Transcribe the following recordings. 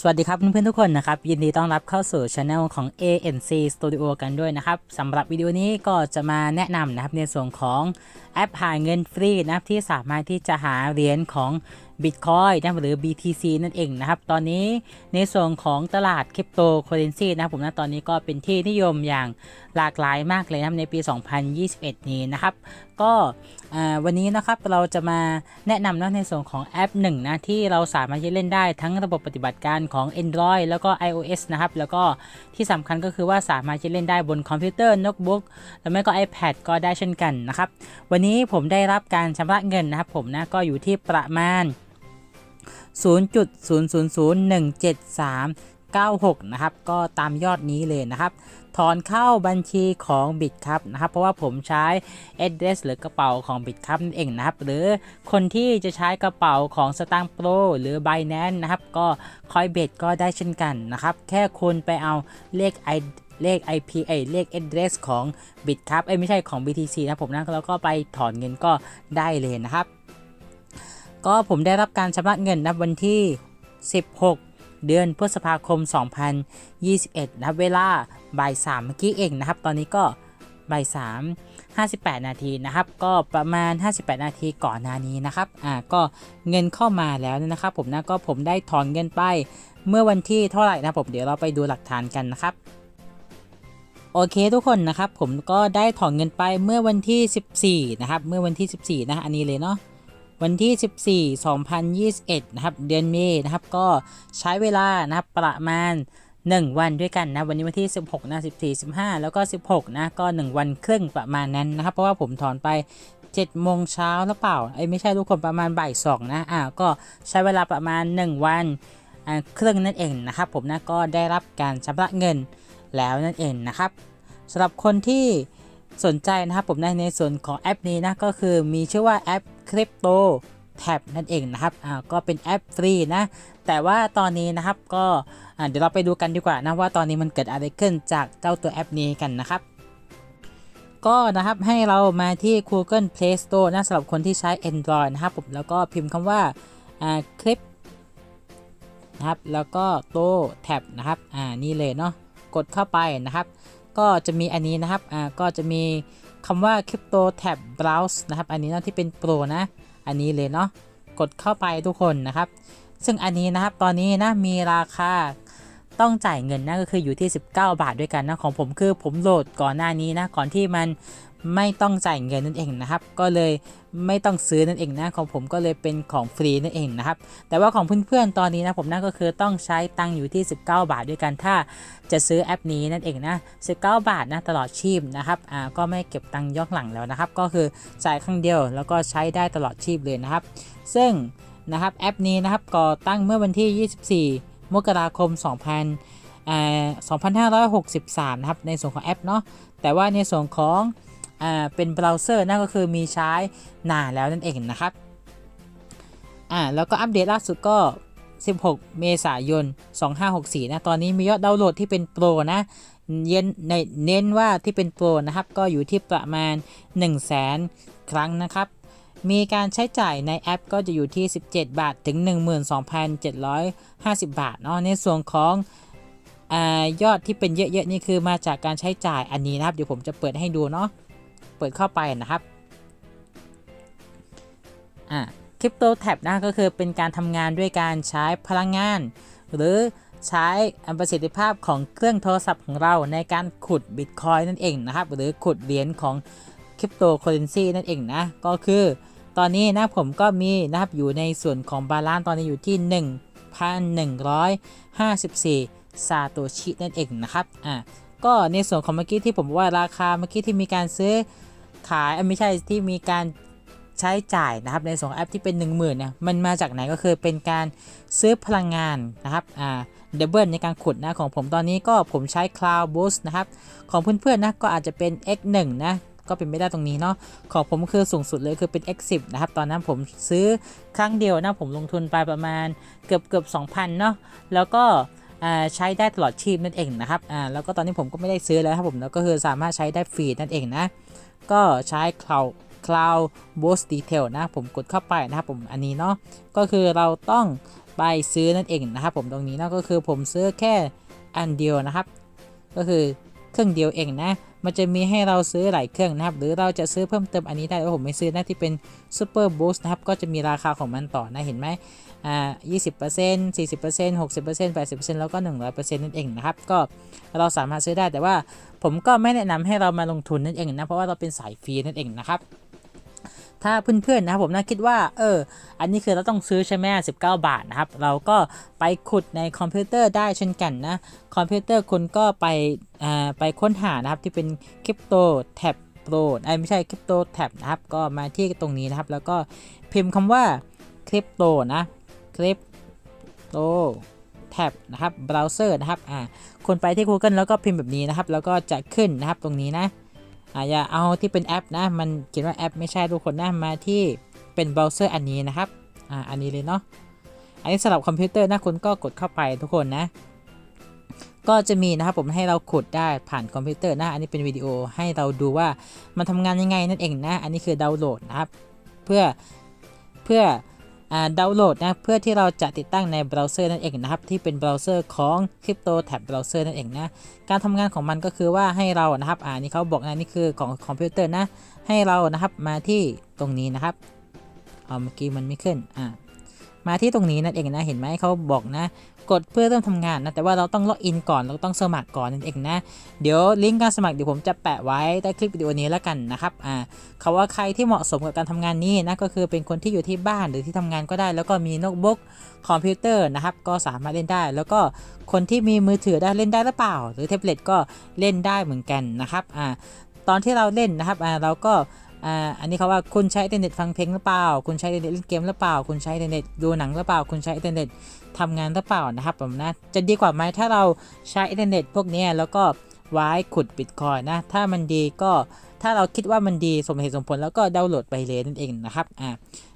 สวัสดีครับเพื่อนๆทุกคนนะครับ ยินดีต้อนรับเข้าสู่ช anel ของ ANC Studio กันด้วยนะครับสำหรับวิดีโอนี้ก็จะมาแนะนำนะครับในส่วนของแอปหาเงินฟรีนะครับที่สามารถที่จะหาเหรียญของ Bitcoin นะหรือ BTC นั่นเองนะครับตอนนี้ในส่วนของตลาดคริปโตเคอเรนซีนะครับผมนะตอนนี้ก็เป็นที่นิยมอย่างหลากหลายมากเลยนะครับในปี 2021 นี้นะครับ ก็วันนี้นะครับเราจะมาแนะนำนะในส่วนของแอปหนึ่งนะที่เราสามารถจะเล่นได้ทั้งระบบปฏิบัติการของ Android แล้วก็ iOS นะครับแล้วก็ที่สำคัญก็คือว่าสามารถจะเล่นได้บนคอมพิวเตอร์โน้ตบุ๊กแล้วไม่ก็ iPad ก็ได้เช่นกันนะครับวันนี้ผมได้รับการชำระเงินนะครับผมนะก็อยู่ที่ประมาณ0.00173 96 นะครับ ก็ตามยอดนี้เลยนะครับ ถอนเข้าบัญชีของบิตครับนะครับ เพราะว่าผมใช้ address หรือกระเป๋าของบิตครับนั่นเองนะครับ หรือคนที่จะใช้กระเป๋าของสตางค์โปรหรือ Binance นะครับ ก็คอยเบ t ก็ได้เช่นกันนะครับ แค่คุณไปเอาเลข i เลข IP ไอเลข address ของบิตครับเอ้ไม่ใช่ของ BTC นะผมนะแล้วก็ไปถอนเงินก็ได้เลยนะครับ ก็ผมได้รับการชำระเงินนะวันที่ 16 เดือนพฤษภาคม 2021นะครับเวลาบ่าย3เมื่อกี้เองนะครับ ตอนนี้ก็บ่าย3 58 นาทีนะครับ ก็ประมาณ 58 นาทีก่อนหน้านี้นะครับ อ่า ก็เงินเข้ามาแล้วนะครับ ผมนะ ก็ผมได้ถอนเงินไป เมื่อวันที่เท่าไหร่นะผม เดี๋ยวเราไปดูหลักฐานกันนะครับ โอเคทุกคนนะครับ ผมก็ได้ถอนเงินไปเมื่อวันที่ 14 นะครับ เมื่อวันที่ 14 นะ อันนี้เลยเนาะ วันที่ 14 2021 นะครับ เดือนเมษนะครับ ก็ใช้เวลานะครับประมาณ 1 วันด้วยกันนะ วันนี้วันที่ 16 นะ 14 15 แล้วก็ 16 นะ ก็ 1 วันครึ่งประมาณนั้นนะครับ เพราะว่าผมถอนไป7โมงเช้าแล้วเปล่าเอ้ไม่ใช่ทุกคนประมาณบ่าย2นะ อ่า ก็ใช้เวลาประมาณ 1 วันครึ่งนั่นเองนะครับผมนะก็ได้รับการชำระเงินแล้วนั่นเองนะครับสำหรับคนที่สนใจนะครับผมในในส่วนของแอปนี้นะก็คือมีชื่อว่าแอป Crypto Tab นั่นเองนะครับอ่าก็เป็นแอปฟรีนะแต่ว่าตอนนี้นะครับก็อ่าเดี๋ยวเราไปดูกันดีกว่านะว่าตอนนี้มันเกิดอะไรขึ้นจากเจ้าตัวแอปนี้กันนะครับก็นะครับให้เรามาที่ Google Play Store นะสำหรับคนที่ใช้ Android นะครับผมแล้วก็พิมพ์คำว่าอ่าคลิปนะครับแล้วก็โตแท็บนะครับอ่านี่เลยเนาะกดเข้าไปนะครับ ก็จะมีอันนี้นะครับอ่าก็จะมี คำว่า Crypto Tab Browse นะครับ อันนี้นะที่เป็นโปรนะ อันนี้เลยเนาะ กดเข้าไปทุกคนนะครับ ซึ่งอันนี้นะครับ ตอนนี้นะ มีราคาต้องจ่ายเงินนะก็คืออยู่ที่ 19 บาทด้วยกันนะ ของผมคือผมโหลดก่อนหน้านี้นะ ก่อนที่มัน ไม่ต้องจ่ายเงินนั่นเองนะครับ ก็เลยไม่ต้องซื้อนั่นเองนะของผมก็เลยเป็นของฟรีนั่นเองนะครับ แต่ว่าของเพื่อนๆตอนนี้นะผมนั่นก็คือต้องใช้ตังค์อยู่ที่ 19 บาทด้วยกันถ้าจะซื้อแอปนี้นั่นเองนะ 19 บาทนะตลอดชีพนะครับอ่าก็ไม่เก็บตังค์ย้อนหลังแล้วนะครับ ก็คือจ่ายครั้งเดียวแล้วก็ใช้ได้ตลอดชีพเลยนะครับ ซึ่งนะครับแอปนี้นะครับก่อตั้งเมื่อวันที่ 24 มกราคม 2000อ่า2563 นะครับในส่วนของแอปเนาะแต่ว่าในส่วนของ อ่าเป็นเบราว์เซอร์นั่นก็คือมีใช้นานแล้วนั่นเองนะครับอ่าแล้วก็อัปเดตล่าสุดก็ 16 เมษายน 2564 นะ ตอนนี้มียอดดาวน์โหลดที่เป็นโปรนะเย็นในเน้นว่าที่เป็นโปรนะครับ ก็อยู่ที่ประมาณ 1 0 0 0 0แสนครั้งนะครับ มีการใช้จ่ายในแอปก็จะอยู่ที่ 17 บาทถึง 12,750 บาทเนาะในส่วนของอยอดที่เป็นเยอะๆนี่คือมาจากการใช้จ่ายอันนี้นะครับ เดี๋ยวผมจะเปิดให้ดูเนาะ เปิดเข้าไปนะครับอ่าคริปโตแท็บนะก็คือเป็นการทำงานด้วยการใช้พลังงาน หรือใช้ประสิทธิภาพของเครื่องโทรศัพท์ของเราในการขุดบิตคอยนั่นเองนะครับ หรือขุดเหรียญของคริปโตเคอเรนซีนั่นเองนะ ก็คือตอนนี้นะผมก็มีนะครับอยู่ในส่วนของบาลานซ์ตอนนี้อยู่ที่ 1,154ซาโตชินั่นเองนะครับอ่าก็ในส่วนของเมื่อกี้ที่ผมบอกว่าราคาเมื่อกี้ที่มีการซื้อ ขายไม่ใช่ที่มีการใช้จ่ายนะครับในส่วนของแอปที่เป็น 1 0,000เนี่ยมันมาจากไหนก็คือเป็นการซื้อพลังงานนะครับอ่าดับเบิลในการขุดนะของผมตอนนี้ก็ผมใช้ Cloud Boost นะครับของเพื่อนๆนะก็อาจจะเป็น X1 นะก็เป็นไม่ได้ตรงนี้เนาะของผมคือสูงสุดเลยคือเป็น X10 นะครับ ตอนนั้นผมซื้อครั้งเดียวนะผมลงทุนไปประมาณเกือบเกือบ2,000เนาะแล้วก็ ใช้ได้ตลอดชีพนั่นเองนะครับอ่าแล้วก็ตอนนี้ผมก็ไม่ได้ซื้อแล้วครับผมแล้วก็คือสามารถใช้ได้ฟรีนั่นเองนะ ก็ใช้ Cloud Cloud Boost Detail นะผมกดเข้าไปนะครับผมอันนี้เนาะก็คือเราต้องไปซื้อนั่นเองนะครับผมตรงนี้เนาะก็คือผมซื้อแค่อันเดียวนะครับ ก็คือ เครื่องเดียวเองนะ มันจะมีให้เราซื้อหลายเครื่องนะครับ หรือเราจะซื้อเพิ่มเติมอันนี้ได้ว่าผมไม่ซื้อนะที่เป็น Super Boost นะครับ ก็จะมีราคาของมันต่อนะ เห็นไหมอ่า20% 40% 60% 80%แล้วก็ 100%นั่นเองนะครับ ก็เราสามารถซื้อได้แต่ว่าผมก็ไม่แนะนำให้เรามาลงทุนนั่นเองนะ เพราะว่าเราเป็นสายฟรีนั่นเองนะครับ ถ้าเพื่อนๆนะครับผมน่าคิดว่าเอออันนี้คือเราต้องซื้อใช่ไหม19บาทนะครับ เราก็ไปขุดในคอมพิวเตอร์ได้เช่นกันนะคอมพิวเตอร์คุณก็ไปอ่าไปค้นหานะครับที่เป็นคริปโตแท็บโปรไอไม่ใช่คริปโตแท็บนะครับก็มาที่ตรงนี้นะครับ แล้วก็พิมพ์คำว่าคริปโตนะคริปโตแท็บนะครับเบราว์เซอร์นะครับอ่าคุณไปที่ Google แล้วก็พิมพ์แบบนี้นะครับ แล้วก็จะขึ้นนะครับตรงนี้นะ อ่าอย่าเอาที่เป็นแอปนะ มันเขียนว่าแอปไม่ใช่ทุกคนนะ มาที่เป็นเบราว์เซอร์อันนี้นะครับ อ่า อันนี้เลยเนาะ อันนี้สำหรับคอมพิวเตอร์นะคุณก็กดเข้าไปทุกคนนะ ก็จะมีนะครับผมให้เราขุดได้ผ่านคอมพิวเตอร์นะ อันนี้เป็นวิดีโอให้เราดูว่ามันทำงานยังไงนั่นเองนะ อันนี้คือดาวน์โหลดนะครับ เพื่อ เพื่อ ดาวน์โหลดนะเพื่อที่เราจะติดตั้งในเบราว์เซอร์นั่นเองนะครับที่เป็นเบราว์เซอร์ของคริปโตแท็บเบราว์เซอร์นั่นเองนะการทำงานของมันก็คือว่าให้เรานะครับอ่านี่เขาบอกนะนี่คือของคอมพิวเตอร์นะให้เรานะครับมาที่ตรงนี้นะครับเอาเมื่อกี้มันไม่ขึ้นอ่า มาที่ตรงนี้นั่นเองนะเห็นไหมเขาบอกนะ กดเพื่อเริ่มทำงานนะแต่ว่าเราต้องล็อกอินก่อนเราต้องสมัครก่อนนั่นเองนะเดี๋ยวลิงก์การสมัครเดี๋ยวผมจะแปะไว้ใต้คลิปวิดีโอนี้แล้วกันนะครับอ่าเขาว่าใครที่เหมาะสมกับการทำงานนี้นะก็คือเป็นคนที่อยู่ที่บ้านหรือที่ทำงานก็ได้ แล้วก็มีโน้ตบุ๊กคอมพิวเตอร์นะครับก็สามารถเล่นได้ แล้วก็คนที่มีมือถือได้เล่นได้หรือเปล่า หรือแท็บเล็ตก็เล่นได้เหมือนกันนะครับอ่าตอนที่เราเล่นนะครับอ่าเราก็ อ่าอันนี้เขาว่าคุณใช้อินเทอร์เน็ตฟังเพลงหรือเปล่า คุณใช้อินเทอร์เน็ตเล่นเกมหรือเปล่า คุณใช้อินเทอร์เน็ตดูหนังหรือเปล่า คุณใช้อินเทอร์เน็ตทำงานหรือเปล่านะครับผมนะ จะดีกว่าไหมถ้าเราใช้อินเทอร์เน็ตพวกนี้แล้วก็ไว้ขุดบิตคอยนะ ถ้ามันดีก็ถ้าเราคิดว่ามันดีสมเหตุสมผลแล้วก็ดาวน์โหลดไปเลยนั่นเองนะครับอ่า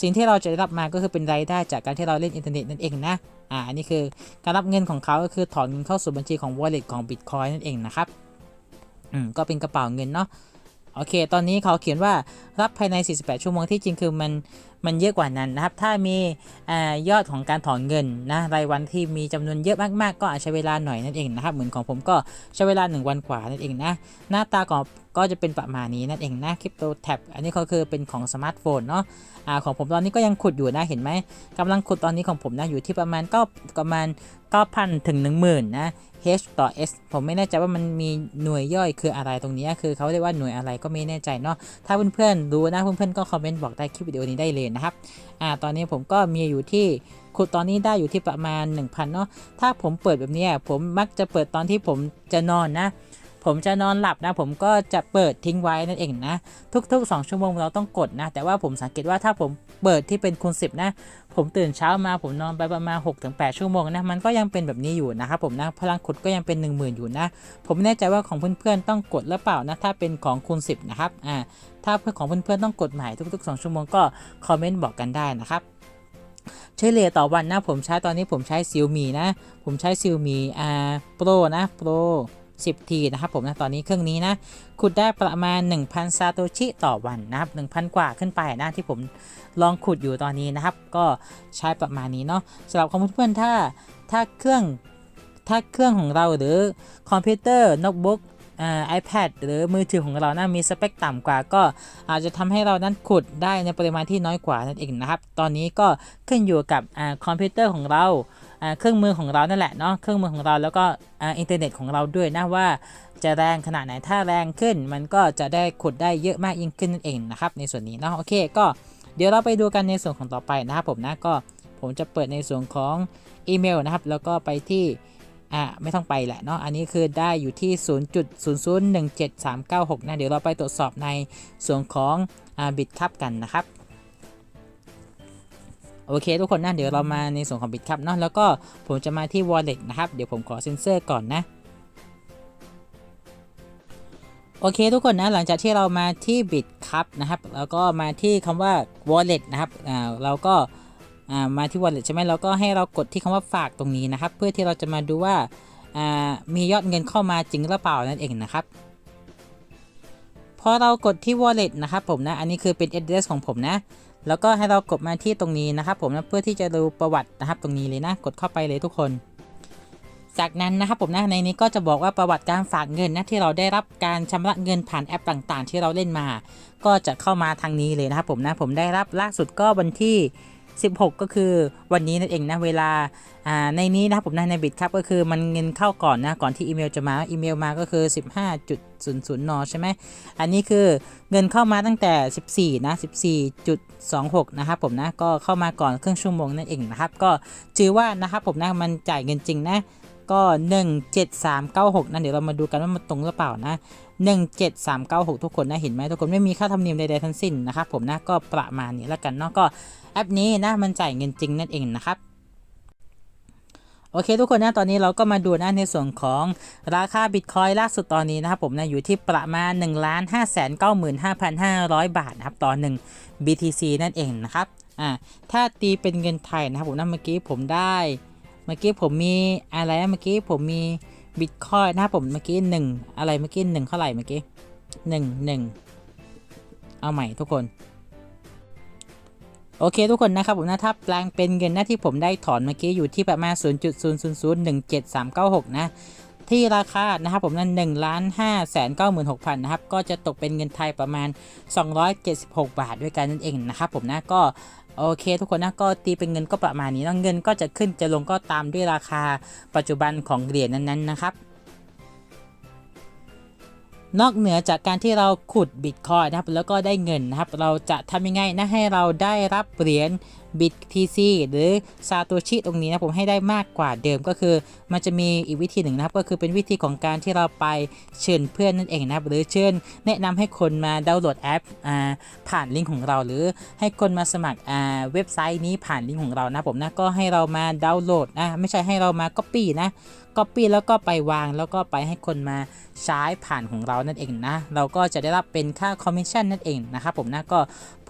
สิ่งที่เราจะได้รับมาก็คือเป็นรายได้จากการที่เราเล่นอินเทอร์เน็ตนั่นเองนะอ่าอันนี้คือการรับเงินของเขาก็คือถอนเงินเข้าสู่บัญชีของ wallet ของ Bitcoin นั่นเองนะครับอืมก็เป็นกระเป๋าเงินเนาะ โอเค ตอนนี้เขาเขียนว่ารับภายใน 48 ชั่วโมงที่จริงคือมัน มันเยอะกว่านั้นนะครับ ถ้ามีอยอดของการถอนเงินนะรายวันที่มีจำนวนเยอะมากๆ ก็อาจใช้เวลาหน่อยนั่นเองนะครับ เหมือนของผมก็ใช้เวลา 1 วันกว่านั่นเองนะ หน้าตาก็ก็จะเป็นประมาณนี้นั่นเองนะคริปโตแท็บอันนี้ก็คือเป็นของสมาร์ทโฟนเนาะอ่าของผมตอนนี้ก็ยังขุดอยู่นะเห็นไหมกำลังขุดตอนนี้ของผมนะอยู่ที่ประมาณก็ประมาณ9,000ถึง10,000นะ H ต่อ S ผมไม่แน่ใจว่ามันมีหน่วยย่อยคืออะไรตรงนี้ คือเขาเรียกว่าหน่วยอะไรก็ไม่แน่ใจเนาะถ้าเพื่อนๆรู้นะเพื่อนๆก็คอมเมนต์บอกใต้คลิปวิดีโอนี้ได้เลยนะครับอ่าตอนนี้ผมก็มีอยู่ที่ขุดตอนนี้ได้อยู่ที่ประมาณ 1,000เนาะถ้าผมเปิดแบบนี้ผมมักจะเปิดตอนที่ผมจะนอนนะ ผมจะนอนหลับนะ ผมก็จะเปิดทิ้งไว้นั่นเองนะ ทุกๆ 2 ชั่วโมงเราต้องกดนะ แต่ว่าผมสังเกตว่าถ้าผมเปิดที่เป็นคูณ10 นะ ผมตื่นเช้ามาผมนอนไปประมาณ 6-8 ชั่วโมงนะ มันก็ยังเป็นแบบนี้อยู่นะครับผมนะพลังขุดก็ยังเป็น 1 0,000 อยู่นะ ผมไม่แน่ใจว่าของเพื่อนๆต้องกดหรือเปล่านะ ถ้าเป็นของคูณ10 นะครับอ่าถ้าเพื่อนของเพื่อนๆต้องกดใหม่ทุกๆ 2 ชั่วโมงก็คอมเมนต์บอกกันได้นะครับเฉลี่ยต่อวันนะผมใช้ตอนนี้ผมใช้ซิลมีนะ ผมใช้ซิลมีอ่าโปรนะโปร 10 ทีนะครับผมนะตอนนี้เครื่องนี้นะขุดได้ประมาณ 1,000 ซาโตชิต่อวันนะครับ1,000 กว่าขึ้นไปนะที่ผมลองขุดอยู่ตอนนี้นะครับ ก็ใช้ประมาณนี้เนาะสำหรับของเพื่อนๆถ้าถ้าเครื่องถ้าเครื่องของเราหรือคอมพิวเตอร์โน้ตบุ๊กอ่า iPad หรือมือถือของเรานะมีสเปคต่ำกว่าก็อาจจะทำให้เรานั้นขุดได้ในปริมาณที่น้อยกว่านั่นเองนะครับ ตอนนี้ก็ขึ้นอยู่กับอคอมพิวเตอร์ของเรา เครื่องมือของเรานั่นแหละเนาะเครื่องมือของเราแล้วก็อินเทอร์เน็ตของเราด้วยนะว่า จะแรงขนาดไหนถ้าแรงขึ้น มันก็จะได้ขุดได้เยอะมากยิ่งขึ้นนั่นเองนะครับในส่วนนี้เนาะโอเคก็เดี๋ยวเราไปดูกันในส่วนของต่อไปนะครับผมนะก็ผมจะเปิดในส่วนของอีเมลนะครับแล้วก็ไปที่อ่าไม่ต้องไปแหละเนาะ อันนี้คือได้อยู่ที่ 0.0017396 นะ เดี๋ยวเราไปตรวจสอบในส่วนของอ่าบิตคับกันนะครับ โอเคทุกคนนะเดี๋ยวเรามาในส่วนของบิตครับเนาะแล้วก็ผมจะมาที่ wallet นะครับ เดี๋ยวผมขอเซ็นเซอร์ก่อนนะโอเคทุกคนนะหลังจากที่เรามาที่บิตครับนะครับ แล้วก็มาที่คำว่า wallet นะครับอ่าเราก็อ่ามาที่ wallet ใช่ไหมเราก็ให้เรากดที่คำว่าฝากตรงนี้นะครับ เพื่อที่เราจะมาดูว่าอ่ามียอดเงินเข้ามาจริงหรือเปล่านั่นเองนะครับพอเรากดที่ wallet นะครับผมนะ อันนี้คือเป็น address ของผมนะ แล้วก็ให้เรากดมาที่ตรงนี้นะครับผมนะเพื่อที่จะดูประวัตินะครับตรงนี้เลยนะ กดเข้าไปเลยทุกคน จากนั้นนะครับผมนะในนี้ก็จะบอกว่าประวัติการฝากเงินนะที่เราได้รับการชำระเงินผ่านแอปต่าง ๆ ที่เราเล่นมา ก็จะเข้ามาทางนี้เลยนะครับผมนะผมได้รับล่าสุดก็วันที่ 16 ก็คือวันนี้นั่นเองนะเวลาในนี้นะผมนะในบิตครับก็คือมันเงินเข้าก่อนนะก่อนที่อีเมลจะมาอีเมลมาก็คือ 15.00นใช่ไหมอันนี้คือเงินเข้ามาตั้งแต่ 14นะ14.26นะครับผมนะก็เข้ามาก่อนครึ่งชั่วโมงนั่นเองนะครับก็ถือว่านะครับผมนะมันจ่ายเงินจริงนะก็ 17396นะเดี๋ยวเรามาดูกันว่ามันตรงหรือเปล่านะ 17396 ทุกคนนะเห็นไหมทุกคนไม่มีค่าธรรมเนียมใดๆทั้งสิ้นนะครับผมนะก็ประมาณนี้แล้วกันเนาะก็แอปนี้นะมันจ่ายเงินจริงนั่นเองนะครับโอเคทุกคนนะตอนนี้เราก็มาดูนะในส่วนของราคาบิตคอยล่าสุดตอนนี้นะครับผมนะอยู่ที่ประมาณ1 5 9 5 5 0 0 บาทนะครับต่อ1 BTC นั่นเองนะครับอ่าถ้าตีเป็นเงินไทยนะครับผมนะเมื่อกี้ผมได้ เมื่อกี้ผมมีอะไรนะเมื่อกี้ผมมี บิตคอยนะครับผมเมื่อกี้หนึ่งอะไรเมื่อกี้หนึ่งเท่าไหร่เมื่อกี้หนึ่งหนึ่งเอาใหม่ทุกคน โอเคทุกคนนะครับผมนะถ้าแปลงเป็นเงินนะที่ผมได้ถอนเมื่อกี้อยู่ที่ประมาณ 0.00017396นะ ที่ราคานะครับผมนั้น1ล้าน5แสน96,000นะครับก็จะตกเป็นเงินไทยประมาณ 276 บาทด้วยกันนั่นเองนะครับผมนะก็โอเคทุกคนนะก็ตีเป็นเงินก็ประมาณนี้แล้วเงินก็จะขึ้นจะลงก็ตามด้วยราคาปัจจุบันของเหรียญนั้นๆนะครับ นอกเหนือจากการที่เราขุดบิตคอยนะครับแล้วก็ได้เงินนะครับ เราจะทำยังไงนะให้เราได้รับเหรียญ BTC หรือซาโตชิตรงนี้นะผมให้ได้มากกว่าเดิมก็คือ มันจะมีอีกวิธีหนึ่งนะครับ ก็คือเป็นวิธีของการที่เราไปเชิญเพื่อนนั่นเองนะครับ หรือเชิญแนะนำให้คนมาดาวน์โหลดแอปอ่าผ่านลิงก์ของเรา หรือให้คนมาสมัครอ่าเว็บไซต์นี้ผ่านลิงก์ของเรานะผมนะก็ให้เรามาดาวน์โหลดนะไม่ใช่ให้เรามา Copy นะ Copy แล้วก็ไปวาง แล้วก็ไปให้คนมาใช้ผ่านของเรานั่นเองนะ เราก็จะได้รับเป็นค่าคอมมิชชั่นนั่นเองนะครับผมนะก็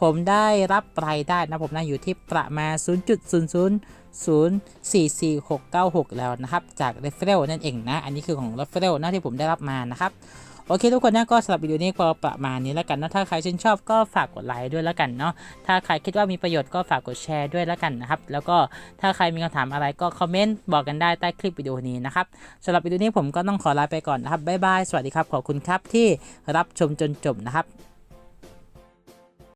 ผมได้รับรายได้นะผมนะอยู่ที่ประมาณ 0.00044696 แล้วนะครับ จาก referral นั่นเองนะ อันนี้คือของ referral นะที่ผมได้รับมานะครับ โอเคทุกคนนะก็สำหรับวิดีโอนี้ก็ประมาณนี้แล้วกันนะถ้าใครชื่นชอบก็ฝากกดไลค์ด้วยแล้วกันเนาะถ้าใครคิดว่ามีประโยชน์ก็ฝากกดแชร์ด้วยแล้วกันนะครับแล้วก็ถ้าใครมีคำถามอะไรก็คอมเมนต์บอกกันได้ใต้คลิปวิดีโอนี้นะครับสำหรับวิดีโอนี้ผมก็ต้องขอลาไปก่อนนะครับบ๊ายบายสวัสดีครับขอบคุณครับที่รับชมจนจบนะครับ